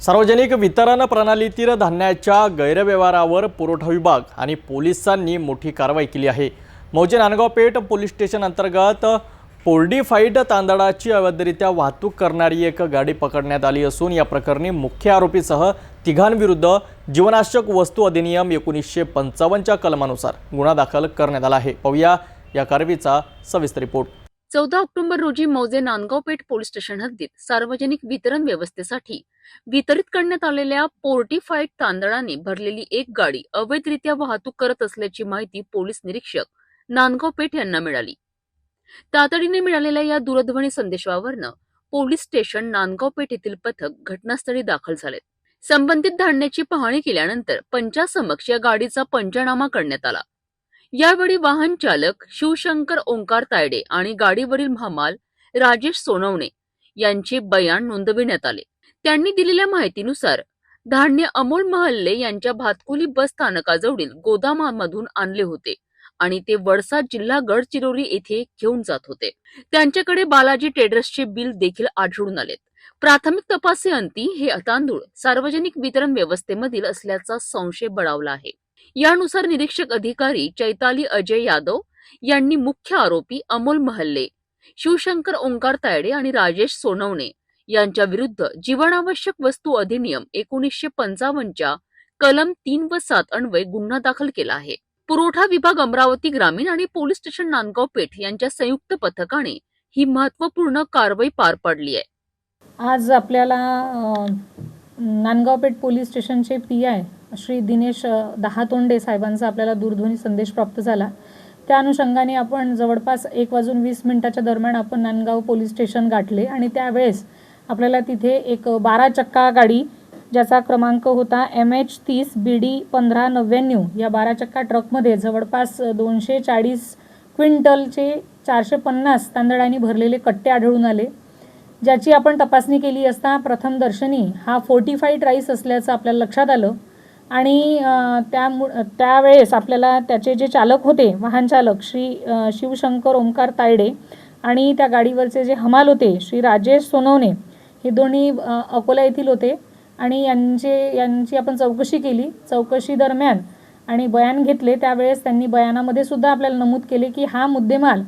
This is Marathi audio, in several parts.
सार्वजनिक वितरण प्रणालीतील धान्याच्या गैरव्यवहारावर पुरवठा विभाग आणि पोलिसांनी मोठी कारवाई केली आहे. मौजे नांदगाव पेठ पोलीस स्टेशन अंतर्गत पोर्डीफाईड तांदळाची अवैधरित्या वाहतूक करणारी एक गाडी पकडण्यात आली असून या प्रकरणी मुख्य आरोपीसह तिघांविरुद्ध जीवनाशक वस्तू अधिनियम एकोणीसशे पंचावन्नच्या कलमानुसार गुन्हा दाखल करण्यात आला आहे. पाहूया या कारवाईचा सविस्तर रिपोर्ट. चौदा ऑक्टोबर रोजी मौजे नांदगाव पेठ पोलीस स्टेशन हद्दीत सार्वजनिक वितरण व्यवस्थेसाठी वितरित करण्यात आलेल्या पोर्टिफाईड तांदळाने भरलेली एक गाडी अवैधरित्या वाहतूक करत असल्याची माहिती पोलीस निरीक्षक नांदगाव पेठ यांना मिळाली. तातडीने मिळालेल्या या दूरध्वनी संदेशावरनं पोलीस स्टेशन नांदगाव पेठ येथील पथक घटनास्थळी दाखल झाले. संबंधित धान्याची पाहणी केल्यानंतर पंचासमक्ष या गाडीचा पंचनामा करण्यात आला. यावेळी वाहन चालक शिवशंकर ओंकार तायडे आणि गाडीवरील हमाल राजेश सोनवणे यांचे बयान नोंदविण्यात आले. त्यांनी दिलेल्या माहितीनुसार धान्य अमोल महल्ले यांच्या भातकुली बस स्थानकाजवळील गोदामामधून आणले होते आणि ते वडसा जिल्हा गडचिरोली येथे घेऊन जात होते. त्यांच्याकडे बालाजी ट्रेडर्सचे बिल देखील आढळून आले प्राथमिक तपासेअंती हे तांदूळ सार्वजनिक वितरण व्यवस्थेमधील असल्याचा संशय बळावला आहे. यानुसार निरीक्षक अधिकारी चैताली अजय यादव यांनी मुख्य आरोपी अमोल महल्ले शिवशंकर ओंकार तायडे आणि राजेश सोनवणे यांच्या विरुद्ध जीवनावश्यक वस्तू अधिनियम एकोणीसशे पंचावन्नच्या कलम तीन व सात अन्वये गुन्हा दाखल केला आहे. पुरवठा विभाग अमरावती ग्रामीण आणि पोलीस स्टेशन नांदगाव पेठ यांच्या संयुक्त पथकाने ही महत्त्वपूर्ण कारवाई पार पाडली आहे. आज आपल्याला नांदगाव पेठ पोलीस स्टेशनचे पी आय श्री दिनेश दहातोंडे साहेबांचा आपल्याला दूरध्वनी संदेश प्राप्त झाला. त्या अनुषंगाने आपण जवळपास एक वाजून वीस मिनिटाच्या दरम्यान आपण नांदगाव पोलीस स्टेशन गाठले आणि त्यावेळेस आपल्याला तिथे एक बारा चक्का गाडी ज्याचा क्रमांक होता एम एच तीस बी डी पंधरा नव्याण्णव या बारा चक्का ट्रकमध्ये जवळपास दोनशे चाळीस क्विंटलचे चारशे पन्नास तांदळांनी भरलेले कट्टे आढळून आले. ज्याची आपण तपासणी केली असता प्रथम दर्शनी हा फोर्टिफाईड राईस असल्याचं आपल्याला लक्षात आलं. आणि त्यामु त्यावेळेस आपल्याला त्याचे जे चालक होते वाहन चालक श्री शिवशंकर ओंकार तायडे आणि त्या गाडीवरचे जे हमाल होते श्री राजेश सोनवणे हे दोन्ही अकोला येथील होते. आणि यांचे यांची आपण चौकशी केली. चौकशी दरम्यान आणि बयान घेतले. त्यावेळेस त्यांनी बयानामध्ये सुद्धा आपल्याला नमूद केले की हा मुद्देमाल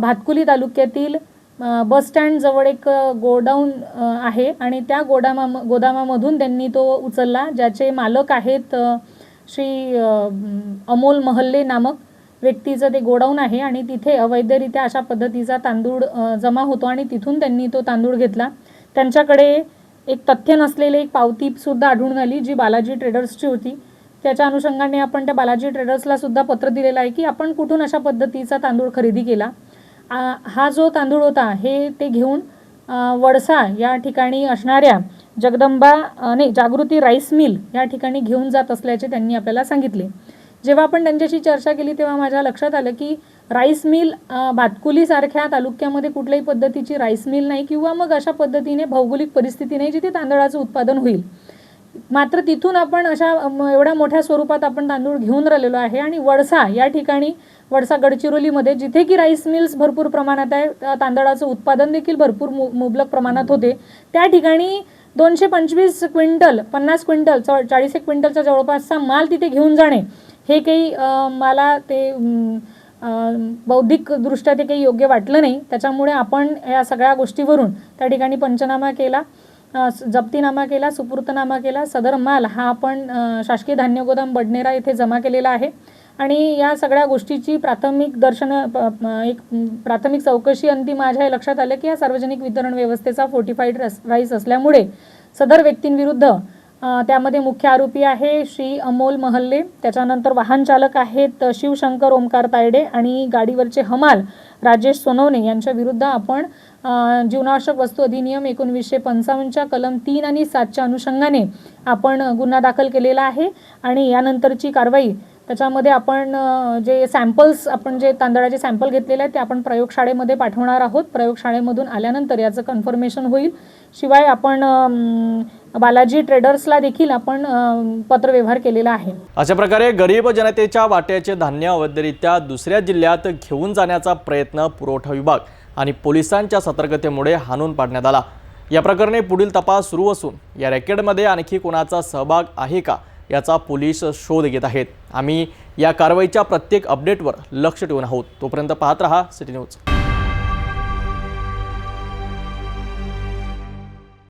भातकुली तालुक्यातील बस स्टँडजवळ एक गोडाऊन आहे आणि त्या गोडामा गोदामामधून त्यांनी तो उचलला ज्याचे मालक आहेत श्री अमोल महल्ले नामक व्यक्तीचं ते गोडाऊन आहे आणि तिथे अवैधरित्या अशा पद्धतीचा तांदूळ जमा होतो आणि तिथून त्यांनी तो तांदूळ घेतला. त्यांच्याकडे एक तथ्य नसलेले एक पावतीसुद्धा आढळून आली जी बालाजी ट्रेडर्सची होती. त्याच्या अनुषंगाने आपण त्या बालाजी ट्रेडर्सला सुद्धा पत्र दिलेलं आहे की आपण कुठून अशा पद्धतीचा तांदूळ खरेदी केला. हा जो तांदूळ होता हे ते घेऊन वडसा या ठिकाणी असणाऱ्या जगदंबा नाही जागृती राईस मिल या ठिकाणी घेऊन जात असल्याचे त्यांनी आपल्याला सांगितले. जेव्हा आपण त्यांच्याशी चर्चा केली तेव्हा माझ्या लक्षात आलं की राईस मिल भातकुलीसारख्या तालुक्यामध्ये कुठल्याही पद्धतीची राईस मिल नाही किंवा मग अशा पद्धतीने भौगोलिक परिस्थिती नाही जिथे तांदळाचं उत्पादन होईल. मात्र तिथून आपण अशा एवढ्या मोठ्या स्वरूपात आपण तांदूळ घेऊन राहिलेलो आहे आणि वडसा या ठिकाणी वडसा गडचिरोलीमध्ये जिथे की राईस मिल्स भरपूर प्रमाणात आहे तांदळाचं उत्पादन देखील भरपूर मु मुबलक प्रमाणात होते. त्या ठिकाणी दोनशे पंचवीस क्विंटल पन्नास क्विंटल च चाळीस एक क्विंटलचा जवळपासचा माल तिथे घेऊन जाणे हे काही मला ते बौद्धिकदृष्ट्या ते काही योग्य वाटलं नाही. त्याच्यामुळे आपण या सगळ्या गोष्टीवरून त्या ठिकाणी पंचनामा केला. जप्तीनामा केला सुपूर्तनामा केला सदर माल हा आपण शासकीय धान्य गोदाम बडनेरा येथे जमा केलेला आहे. आणि या सगळ्या गोष्टीची प्राथमिक दर्शन एक प्राथमिक चौकशी अंती माझ्या हे लक्षात आलं की या सार्वजनिक वितरण व्यवस्थेचा फोर्टिफाईड राईस असल्यामुळे सदर व्यक्तींविरुद्ध त्यामध्ये मुख्य आरोपी आहे श्री अमोल महल्ले. त्याच्यानंतर वाहन चालक आहेत शिवशंकर ओमकार तायडे आणि गाडीवरचे हमाल राजेश सोनवणे यांच्या विरुद्ध आपण जीवनावश्यक वस्तू अधिनियम एकोणवीसशे पंचावन्नच्या कलम तीन आणि सातच्या अनुषंगाने आपण गुन्हा दाखल केलेला आहे आणि यानंतरची कारवाई त्याच्यामध्ये आपण जे सॅम्पल्स आपण जे तांदळाचे सॅम्पल घेतलेले आहेत ते आपण प्रयोगशाळेमध्ये पाठवणार आहोत. प्रयोगशाळेमधून आल्यानंतर याचं कन्फर्मेशन होईल. शिवाय आपण बालाजी ट्रेडर्सला देखील आपण पत्रव्यवहार केलेला आहे. अशा प्रकारे गरीब जनतेच्या वाट्याचे धान्य अवैधरित्या दुसऱ्या जिल्ह्यात घेऊन जाण्याचा प्रयत्न पुरवठा विभाग आणि पोलिसांच्या सतर्कतेमुळे हाणून पाडण्यात आला. या प्रकरणी पुढील तपास सुरू असून या रॅकेटमध्ये आणखी कोणाचा सहभाग आहे का याचा पोलीस शोध घेत आहेत. आम्ही या कारवाईच्या प्रत्येक अपडेटवर लक्ष ठेवून आहोत. तोपर्यंत पाहत रहा सिटी न्यूज.